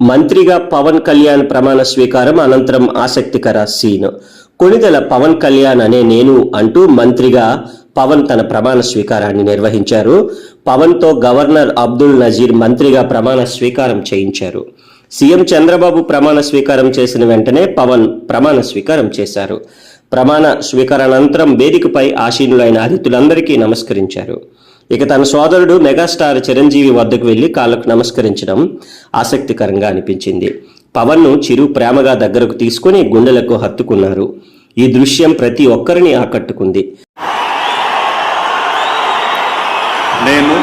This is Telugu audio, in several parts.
మంత్రిగా పవన్ కళ్యాణ్ ప్రమాణ స్వీకారం అనంతరం ఆసక్తికర సీన్. కొణిదెల పవన్ కళ్యాణ్ అనే నేను అంటూ మంత్రిగా పవన్ తన ప్రమాణ స్వీకారాన్ని నిర్వహించారు. పవన్తో గవర్నర్ అబ్దుల్ నజీర్ మంత్రిగా ప్రమాణ స్వీకారం చేయించారు. సీఎం చంద్రబాబు ప్రమాణ స్వీకారం చేసిన వెంటనే పవన్ ప్రమాణ స్వీకారం చేశారు. ప్రమాణ స్వీకారానంతరం వేదికపై ఆశీనులైన అతిథులందరికీ నమస్కరించారు. ఇక తన సోదరుడు మెగాస్టార్ చిరంజీవి వద్దకు వెళ్ళి కాళ్ళకు నమస్కరించడం ఆసక్తికరంగా అనిపించింది. పవన్ను చిరు ప్రేమగా దగ్గరకు తీసుకుని గుండెలకు హత్తుకున్నారు. ఈ దృశ్యం ప్రతి ఒక్కరిని ఆకట్టుకుంది. నేను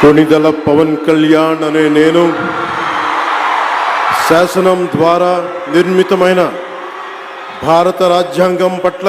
కొణిదల పవన్ కళ్యాణ్ అనే నేను శాసనం ద్వారా నిర్మితమైన భారత రాజ్యాంగం పట్ల